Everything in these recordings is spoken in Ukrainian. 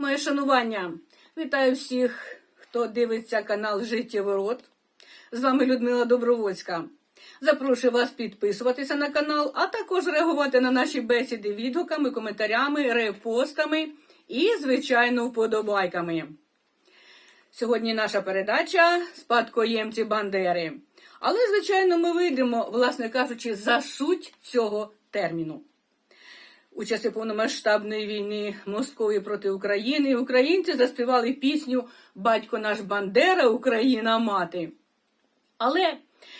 Моє шанування. Вітаю всіх, хто дивиться канал Життєворот. З вами Людмила Добровольська. Запрошую вас підписуватися на канал, а також реагувати на наші бесіди відгуками, коментарями, репостами і, звичайно, вподобайками. Сьогодні наша передача Спадкоємці Бандери. Але, звичайно, ми вийдемо, власне кажучи, за суть цього терміну. У часи повномасштабної війни Московії проти України українці заспівали пісню Батько наш Бандера, Україна мати. Але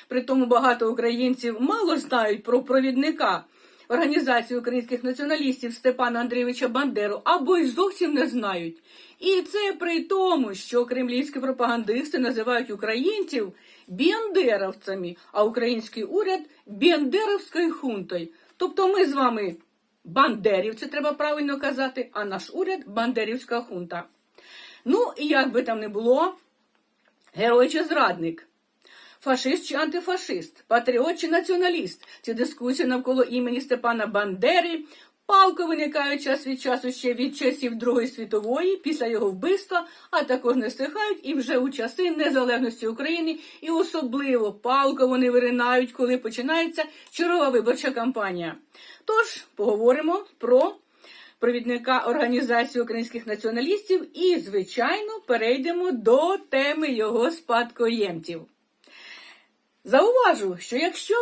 при тому багато українців мало знають про провідника організації українських націоналістів Степана Андрійовича Бандеру або й зовсім не знають. І це при тому, що кремлівські пропагандисти називають українців бендеровцями, а український уряд бендеровською хунтою. Тобто ми з вами бандерівці, треба правильно казати, а наш уряд бандерівська хунта. Ну, і як би там не було, герой чи зрадник. Фашист чи антифашист, патріот чи націоналіст. Ці дискусії навколо імені Степана Бандери палко виникають час від часу ще від часів Другої світової, після його вбивства, а також не стихають і вже у часи незалежності України, і особливо палко вони виринають, коли починається чергова виборча кампанія. Тож поговоримо про провідника Організації українських націоналістів і, звичайно, перейдемо до теми його спадкоємців. Зауважу, що якщо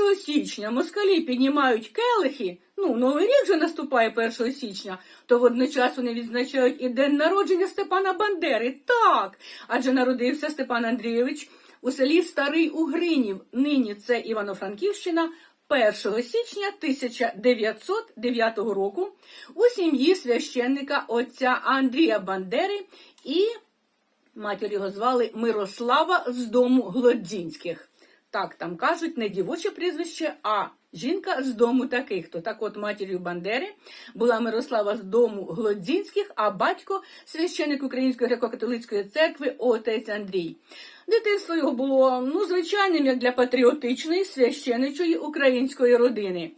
1 січня москалі піднімають келихи, ну, Новий рік вже наступає 1 січня, то водночас вони відзначають і день народження Степана Бандери. Так, адже народився Степан Андрійович у селі Старий Угринів, нині це Івано-Франківщина, 1 січня 1909 року у сім'ї священника отця Андрія Бандери і матір його звали Мирослава з дому Глодзінських. Так там кажуть, не дівоче прізвище, а жінка з дому таких. То так от матір'ю Бандери була Мирослава з дому Глодзінських, а батько священик Української греко-католицької церкви отець Андрій. Дитинство його було ну, звичайним як для патріотичної священичої української родини.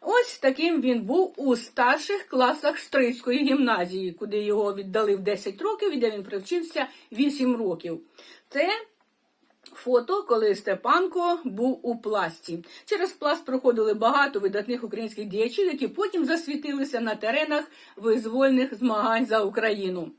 Ось таким він був у старших класах Стрийської гімназії, куди його віддали в 10 років і де він привчився 8 років. Це Фото, коли Степанко був у пласті. Через пласт проходили багато видатних українських діячів, які потім засвітилися на теренах визвольних змагань за Україну.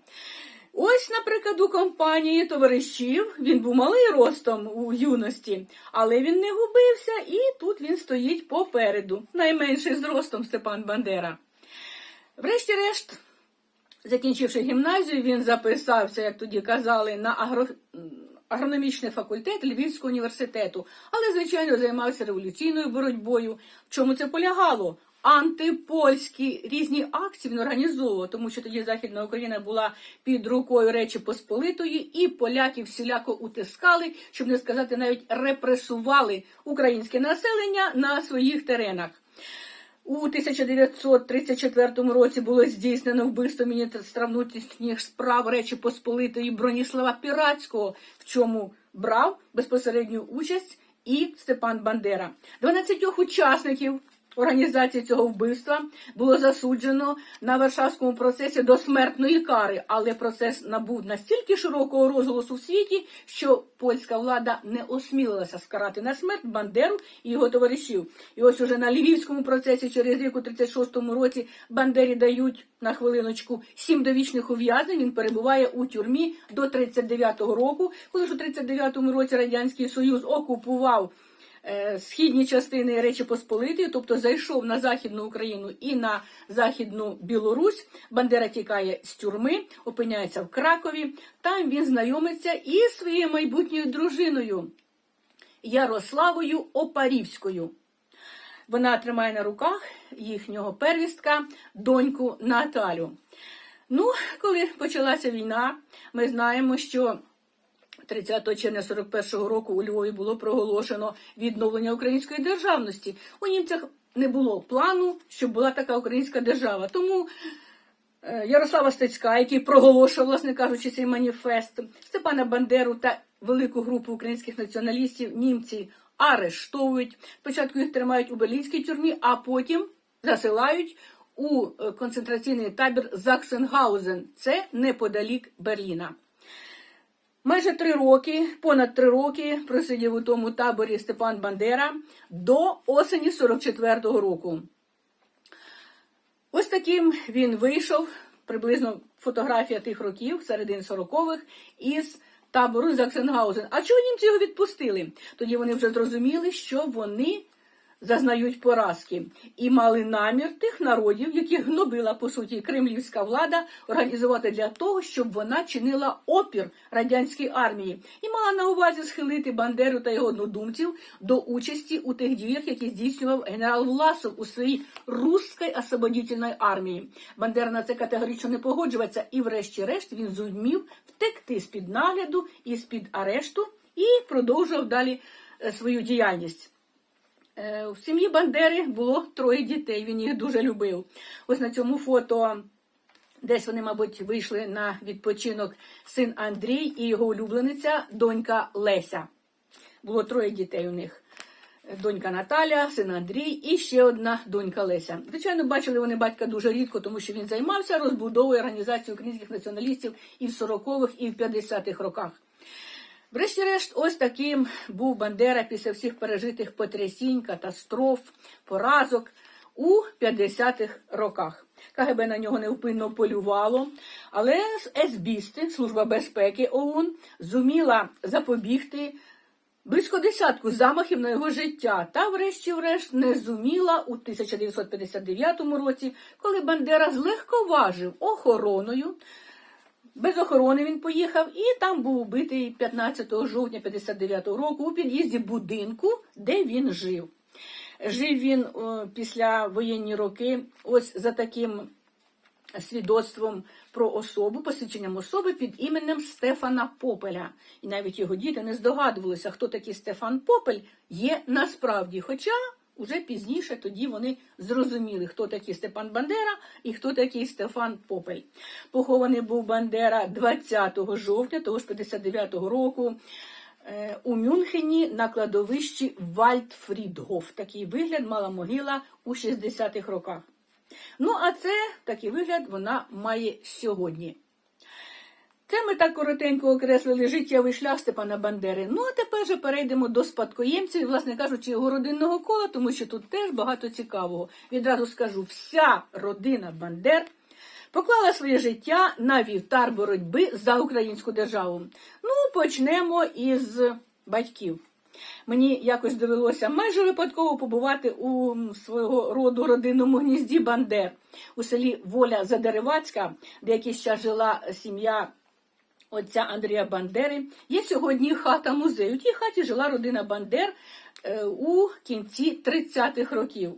Ось, наприклад, у компанії товаришів він був малий ростом у юності, але він не губився, і тут він стоїть попереду, найменший зростом Степан Бандера. Врешті-решт, закінчивши гімназію, він записався, як тоді казали, на агро агрономічний факультет Львівського університету, але, звичайно, займався революційною боротьбою. В чому це полягало? Антипольські різні акції він організовував, тому що тоді Західна Україна була під рукою Речі Посполитої, і поляків всіляко утискали, щоб не сказати, навіть репресували українське населення на своїх теренах. У 1934 році було здійснено вбивство міністра внутрішніх справ Речі Посполитої Броніслава Піратського, в чому брав безпосередню участь і Степан Бандера. 12 учасників організації цього вбивства було засуджено на Варшавському процесі до смертної кари, але процес набув настільки широкого розголосу в світі, що польська влада не осмілилася скарати на смерть Бандеру і його товаришів. І ось уже на львівському процесі через рік у 36-му році Бандері дають на хвилиночку сім довічних ув'язнень. Він перебуває у тюрмі до 39-го року, коли ж у 39-му році радянський союз окупував. Е, східні частини Речі Посполитої, тобто зайшов на Західну Україну і на Західну Білорусь. Бандера тікає з тюрми, опиняється в Кракові. Там він знайомиться із своєю майбутньою дружиною Ярославою Опарівською. Вона тримає на руках їхнього первістка, доньку Наталю. Ну, коли почалася війна, ми знаємо, що 30 червня 41-го року у Львові було проголошено відновлення української державності. У німцях не було плану, щоб була така українська держава. Тому е, Ярослава Стецька, який проголошував, власне кажучи, цей маніфест, Степана Бандеру та велику групу українських націоналістів німці арештовують. Спочатку їх тримають у берлінській тюрмі, а потім засилають у е, концентраційний табір Заксенгаузен, це неподалік Берліна. Майже три роки, понад три роки просидів у тому таборі Степан Бандера до осені 44-го року. Ось таким він вийшов, приблизно фотографія тих років, середин 40-х, із табору Заксенгаузен. А чого німці його відпустили? Тоді вони вже зрозуміли, що вони зазнають поразки і мали намір тих народів, яких гнобила по суті кремлівська влада, організувати для того, щоб вона чинила опір радянській армії і мала на увазі схилити Бандеру та його однодумців до участі у тих діях, які здійснював генерал Власов у своїй русській освободительної армії. Бандера на це категорично не погоджується, і, врешті-решт, він зумів втекти з під нагляду і з під арешту і продовжував далі е, свою діяльність. Е, В сім'ї Бандери було троє дітей, він їх дуже любив. Ось на цьому фото десь вони, мабуть, вийшли на відпочинок син Андрій і його улюблениця, донька Леся. Було троє дітей у них. Донька Наталя, син Андрій і ще одна донька Леся. Звичайно, бачили вони батька дуже рідко, тому що він займався розбудовою організації українських націоналістів і в 40-х, і в 50-х роках. Врешті-решт, ось таким був Бандера після всіх пережитих потрясінь, катастроф, поразок у 50-х роках. КГБ на нього невпинно полювало, але СБісти, Служба безпеки ОУН, зуміла запобігти близько десятку замахів на його життя та, врешті-врешт, не зуміла у 1959 році, коли Бандера злегковажив охороною. Без охорони він поїхав і там був убитий 15 жовтня 59-го року у під'їзді будинку, де він жив. Жив він о, після воєнні роки ось за таким свідоцтвом про особу, посвідченням особи під іменем Стефана Попеля. І навіть його діти не здогадувалися, хто такий Стефан Попель є насправді. Хоча уже пізніше тоді вони зрозуміли, хто такий Степан Бандера і хто такий Стефан Попель. Похований був Бандера 20 жовтня того ж 59-го року. е, У Мюнхені на кладовищі Вальдфрідгоф. Такий вигляд мала могила у 60-х роках. Ну, а це такий вигляд вона має сьогодні. Це ми так коротенько окреслили життєвий шлях Степана Бандери. Ну, а тепер же перейдемо до спадкоємців, власне кажучи, його родинного кола, тому що тут теж багато цікавого. Відразу скажу, вся родина Бандер поклала своє життя на вівтар боротьби за українську державу. Ну, почнемо із батьків. Мені якось довелося майже випадково побувати у свого роду родинному гнізді Бандер у селі Воля Задеревацька, де якийсь час жила сім'я отця Андрія Бандери. Є сьогодні хата музею. У тій хаті жила родина Бандер е, у кінці 30-х років.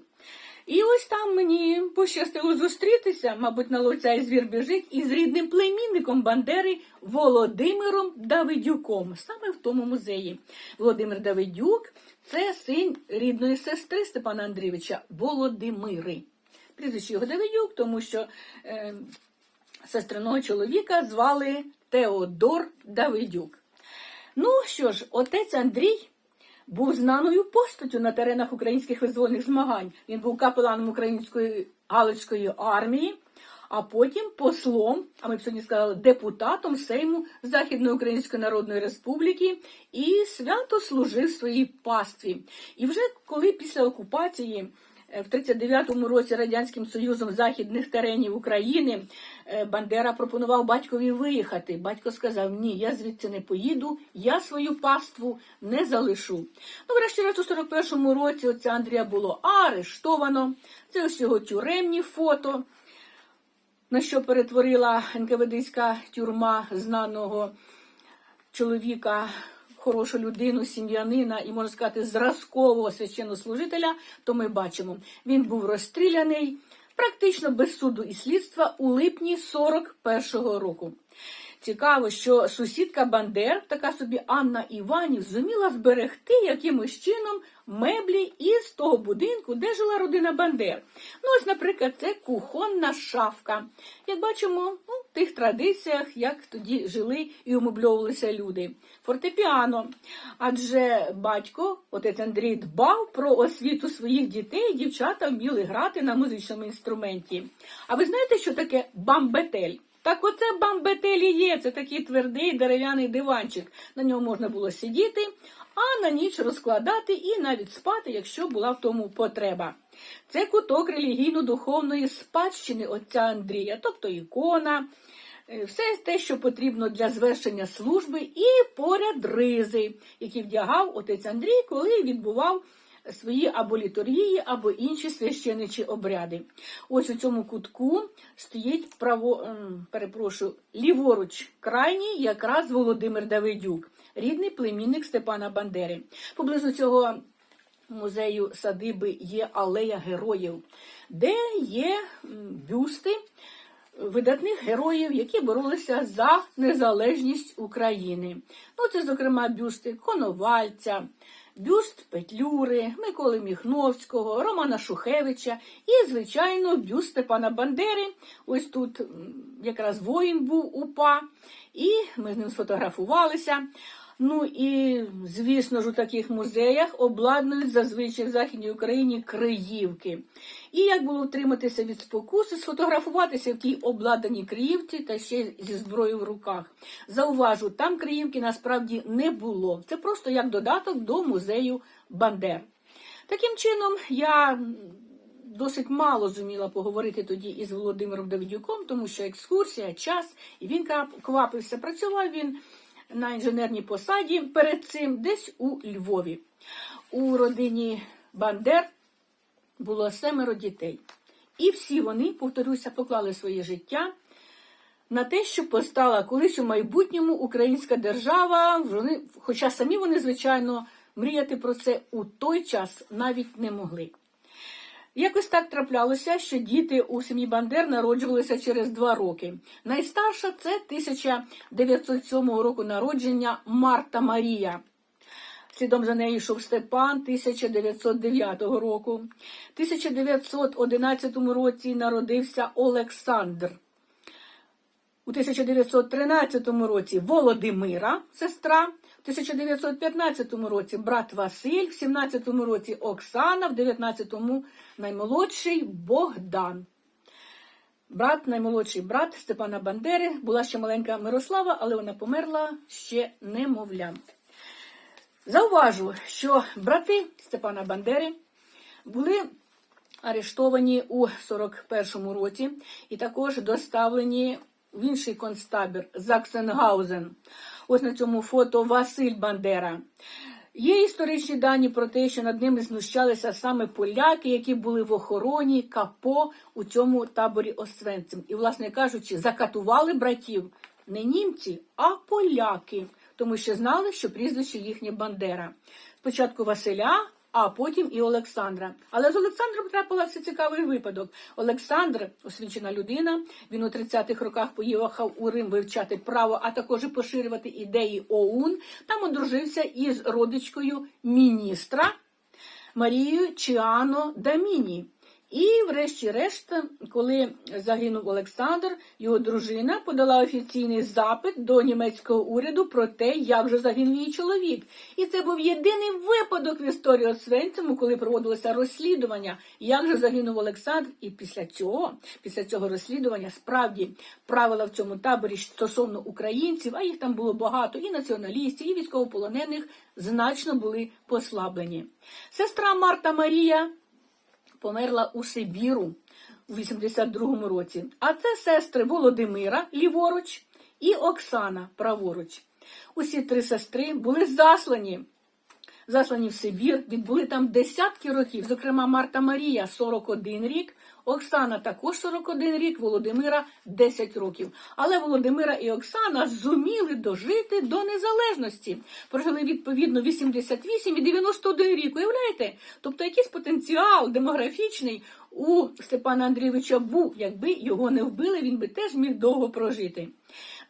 І ось там мені пощастило зустрітися, мабуть, на ловця і звір біжить, із рідним племінником Бандери Володимиром Давидюком, саме в тому музеї. Володимир Давидюк це син рідної сестри Степана Андрійовича Володимири. Прізвище його Давидюк, тому що е, сестриного чоловіка звали Теодор Давидюк. Ну що ж, отець Андрій був знаною постаттю на теренах українських визвольних змагань. Він був капеланом української Галицької армії, а потім послом, а ми б сьогодні сказали, депутатом Сейму Західної Української Народної Республіки і свято служив своїй пастві. І вже коли після окупації в 39-му році Радянським Союзом західних теренів України е, Бандера пропонував батькові виїхати. Батько сказав: Ні, я звідси не поїду, я свою паству не залишу. Ну, врешті-решт, у 41-му році отця Андрія було арештовано. Це ось його тюремні фото, на що перетворила НКВДська тюрма знаного чоловіка, хорошу людину, сім'янина і, можна сказати, зразкового священнослужителя, то ми бачимо, він був розстріляний практично без суду і слідства у липні 41-го року. Цікаво, що сусідка Бандер, така собі Анна Іванів, зуміла зберегти якимось чином меблі із того будинку, де жила родина Бандер. Ну, ось, наприклад, це кухонна шафка. Як бачимо, ну, в тих традиціях, як тоді жили і умобльовувалися люди. Фортепіано. Адже батько, отець Андрій, дбав про освіту своїх дітей, дівчата вміли грати на музичному інструменті. А ви знаєте, що таке бамбетель? Так оце бамбетелі є, це такий твердий дерев'яний диванчик. На ньому можна було сидіти, а на ніч розкладати і навіть спати, якщо була в тому потреба. Це куток релігійно-духовної спадщини отця Андрія, тобто ікона, е, все те, що потрібно для звершення служби, і поряд ризи, які вдягав отець Андрій, коли відбував свої або літургії, або інші священичі обряди. Ось у цьому кутку стоїть право, ем, перепрошую, ліворуч крайній якраз Володимир Давидюк, рідний племінник Степана Бандери. Поблизу цього музею садиби є алея героїв, де є бюсти видатних героїв, які боролися за незалежність України. Ну, це, зокрема, бюсти Коновальця, бюст Петлюри, Миколи Міхновського, Романа Шухевича і, звичайно, бюст Степана Бандери. Ось тут якраз воїн був УПА, і ми з ним сфотографувалися. Ну і, звісно ж, у таких музеях обладнують зазвичай в Західній Україні криївки. І як було втриматися від спокуси, сфотографуватися в тій обладнаній криївці та ще зі зброєю в руках. Зауважу, там криївки насправді не було. Це просто як додаток до музею Бандер. Таким чином, я досить мало зуміла поговорити тоді із Володимиром Давидюком, тому що екскурсія, час, і він квапився. Працював він на інженерній посаді перед цим десь у Львові. У родині Бандер було семеро дітей. І всі вони, повторюся, поклали своє життя на те, щоб постала колись у майбутньому українська держава. Хоча самі вони, звичайно, мріяти про це у той час навіть не могли. Якось так траплялося, що діти у сім'ї Бандер народжувалися через два роки. Найстарша це 1907 року народження Марта Марія. Слідом за нею йшов Степан 1909 року. В 1911 році народився Олександр. У 1913 році Володимира, сестра, 1915 році брат Василь, в 17 році Оксана, в 19-му наймолодший Богдан. Брат, наймолодший брат Степана Бандери, була ще маленька Мирослава, але вона померла ще немовлям. Зауважу, що брати Степана Бандери були арештовані у 41-му році і також доставлені в інший концтабір Заксенгаузен. Ось на цьому фото Василь Бандера. Є історичні дані про те, що над ними знущалися саме поляки, які були в охороні КАПО у цьому таборі Освенцим. І, власне кажучи, закатували братів не німці, а поляки, тому що знали, що прізвище їхнє Бандера. Спочатку Василя, а потім і Олександра. Але з Олександром трапився цікавий випадок. Олександр, освічена людина, він у 30-х роках поїхав у Рим вивчати право, а також і поширювати ідеї ОУН. Там одружився із родичкою міністра Марією Чіано Даміні. І, врешті-решт, коли загинув Олександр, його дружина подала офіційний запит до німецького уряду про те, як же загинув її чоловік. І це був єдиний випадок в історії Освенциму, коли проводилося розслідування, як же загинув Олександр. І після цього, після цього розслідування, справді правила в цьому таборі стосовно українців, а їх там було багато, і націоналістів, і військовополонених значно були послаблені. Сестра Марта Марія померла у Сибіру у 82-му році. А це сестри Володимира ліворуч і Оксана праворуч. Усі три сестри були заслані. Заслані в Сибір, відбули там десятки років, зокрема Марта Марія 41 рік, Оксана також 41 рік, Володимира 10 років. Але Володимира і Оксана зуміли дожити до незалежності. Прожили відповідно 88 і 91 рік. Уявляєте? Тобто якийсь потенціал демографічний у Степана Андрійовича був, якби його не вбили, він би теж міг довго прожити.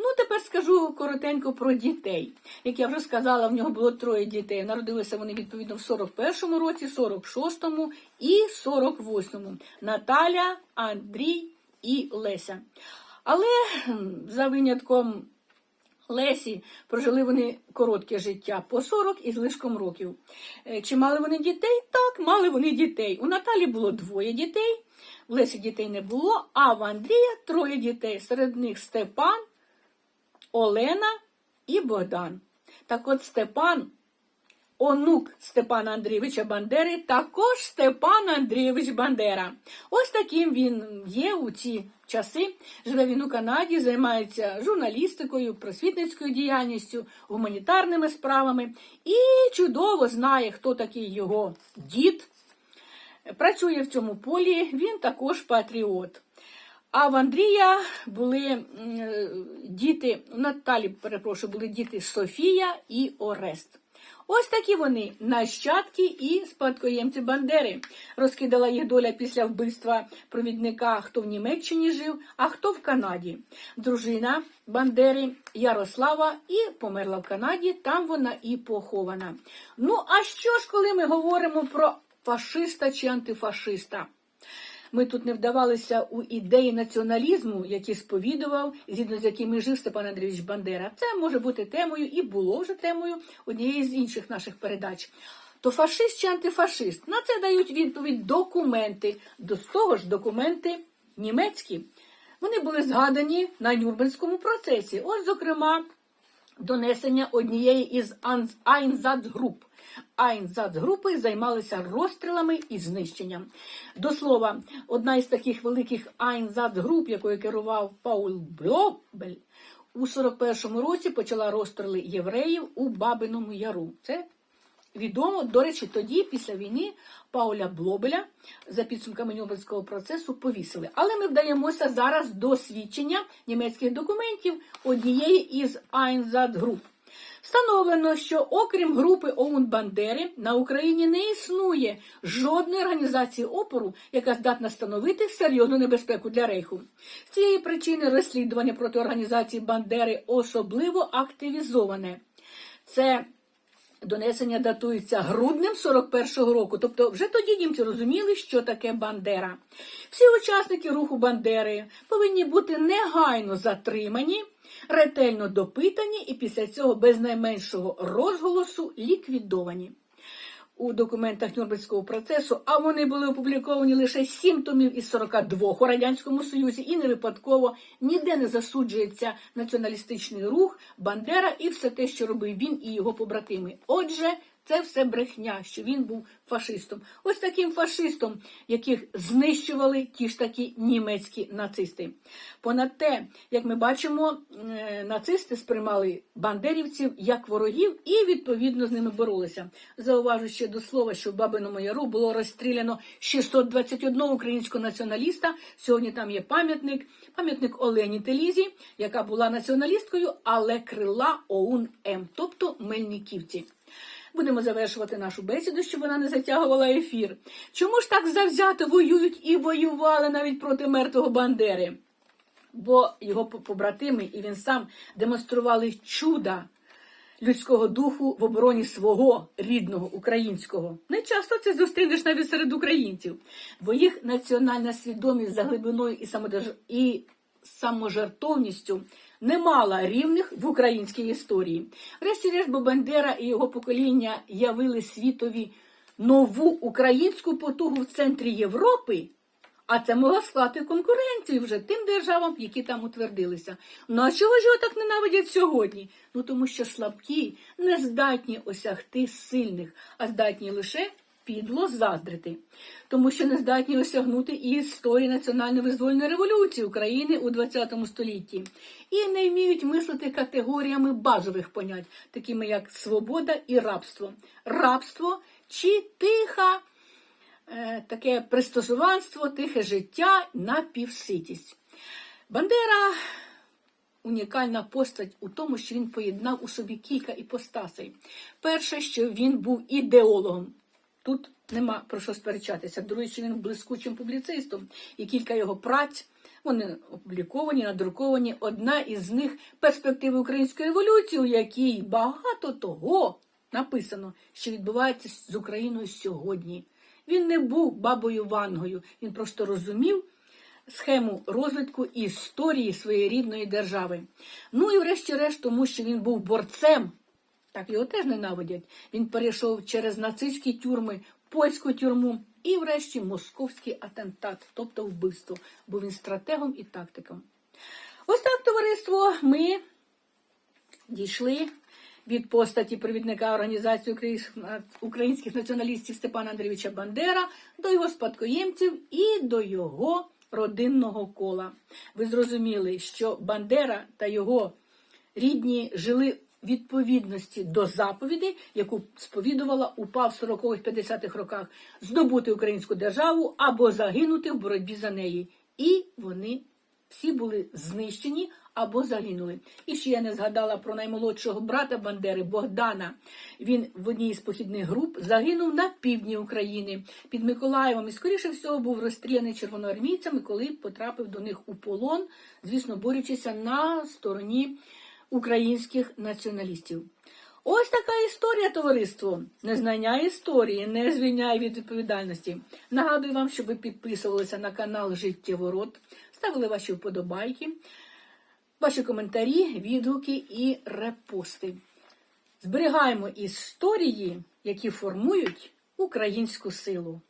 Ну, тепер скажу коротенько про дітей. Як я вже сказала, в нього було троє дітей. Народилися вони відповідно в 41-му році, 46-му і 48-му. Наталя, Андрій і Леся. Але за винятком Лесі прожили вони коротке життя по 40 і злишком років. Е, Чи мали вони дітей? Так, мали вони дітей. У Наталі було двоє дітей, в Лесі дітей не було, а в Андрія троє дітей. Серед них Степан, Олена і Богдан. Так от Степан, онук Степана Андрійовича Бандери, також Степан Андрійович Бандера. Ось таким він є у ці часи. Живе він у Канаді, займається журналістикою, просвітницькою діяльністю, гуманітарними справами і чудово знає, хто такий його дід. Працює в цьому полі, він також патріот. А в Андрія були діти, у Наталі, перепрошую, були діти Софія і Орест. Ось такі вони нащадки і спадкоємці Бандери. Розкидала їх доля після вбивства провідника, хто в Німеччині жив, а хто в Канаді. Дружина Бандери Ярослава і померла в Канаді, там вона і похована. Ну, а що ж, коли ми говоримо про фашиста чи антифашиста? Ми тут не вдавалися у ідеї націоналізму, які сповідував, згідно з якими жив Степан Андрійович Бандера. Це може бути темою і було вже темою однієї з інших наших передач. То фашист чи антифашист? На це дають відповідь документи. До того ж, документи німецькі. Вони були згадані на Нюрнберзькому процесі. Ось, зокрема, донесення однієї із Айнзацгруп. Айнзацгрупи займалися розстрілами і знищенням. До слова, одна із таких великих Айнзацгруп, якою керував Пауль Блобель, у 41-му році почала розстріли євреїв у Бабиному Яру. Це відомо, до речі, тоді, після війни, Пауля Блобеля за підсумками Нюрнберзького процесу повісили. Але ми вдаємося зараз до свідчення німецьких документів однієї із Айнзацгруп. Встановлено, що окрім групи ОУН Бандери на Україні не існує жодної організації опору, яка здатна становити серйозну небезпеку для рейху. З цієї причини розслідування проти організації Бандери особливо активізоване. Це Донесення датується груднем 41-го року, тобто вже тоді німці розуміли, що таке Бандера. Всі учасники руху Бандери повинні бути негайно затримані, ретельно допитані і після цього без найменшого розголосу ліквідовані. У документах Нюрнберзького процесу, а вони були опубліковані лише 7 томів із 42 у Радянському Союзі, і не випадково ніде не засуджується націоналістичний рух, Бандера і все те, що робив він і його побратими. Отже, це все брехня, що він був фашистом. Ось таким фашистом, яких знищували ті ж такі німецькі нацисти. Понад те, як ми бачимо, е, нацисти сприймали бандерівців як ворогів і відповідно з ними боролися. Зауважу ще до слова, що в Бабиному Яру було розстріляно 621 українського націоналіста. Сьогодні там є пам'ятник, пам'ятник Олені Телізі, яка була націоналісткою, але крила ОУН М, тобто Мельниківці. Будемо завершувати нашу бесіду, щоб вона не затягувала ефір. Чому ж так завзято воюють і воювали навіть проти мертвого Бандери? Бо його побратими і він сам демонстрували чуда людського духу в обороні свого рідного українського. Не часто це зустрінеш навіть серед українців, бо їх національна свідомість за глибиною і самодерж... і саможертовністю не мала рівних в українській історії. Врешті-решт, Бандера і його покоління явили світові нову українську потугу в центрі Європи. А це могла склати конкуренцію вже тим державам, які там утвердилися. Ну а чого ж його так ненавидять сьогодні? Ну тому що слабкі не здатні осягти сильних, а здатні лише підло заздрити, тому що не здатні осягнути історії національно-визвольної революції України у ХХ столітті, і не вміють мислити категоріями базових понять, такими як свобода і рабство. Рабство чи тиха е, таке пристосуванство, тихе життя на півситість. Бандера унікальна постать у тому, що він поєднав у собі кілька іпостасей. Перше, що він був ідеологом. Тут нема про що сперечатися. До речі, він блискучим публіцистом, і кілька його праць. Вони опубліковані, надруковані. Одна із них перспективи української революції, у якій багато того написано, що відбувається з Україною сьогодні. Він не був бабою Вангою, він просто розумів схему розвитку історії своєї рідної держави. Ну і врешті-решт, тому що він був борцем, так його теж ненавидять. Він перейшов через нацистські тюрми, польську тюрму і, врешті, московський атентат, тобто вбивство, був він стратегом і тактиком. Ось так, товариство, ми дійшли від постаті провідника організації українських- націоналістів Степана Андрійовича Бандера до його спадкоємців і до його родинного кола. Ви зрозуміли, що Бандера та його рідні жили відповідності до заповіді, яку сповідувала УПА в 40-50-х роках здобути українську державу або загинути в боротьбі за неї. І вони всі були знищені або загинули. І ще я не згадала про наймолодшого брата Бандери Богдана. Він в одній із похідних груп загинув на півдні України під Миколаєвом і, скоріше всього, був розстріляний червоноармійцями, коли потрапив до них у полон, звісно, борючися на стороні українських націоналістів. Ось така історія, товариство. Незнання історії не звільняє від відповідальності. Нагадую вам, щоб ви підписувалися на канал Життєворот, ставили ваші вподобайки, ваші коментарі, відгуки і репости. Зберігаємо історії, які формують українську силу.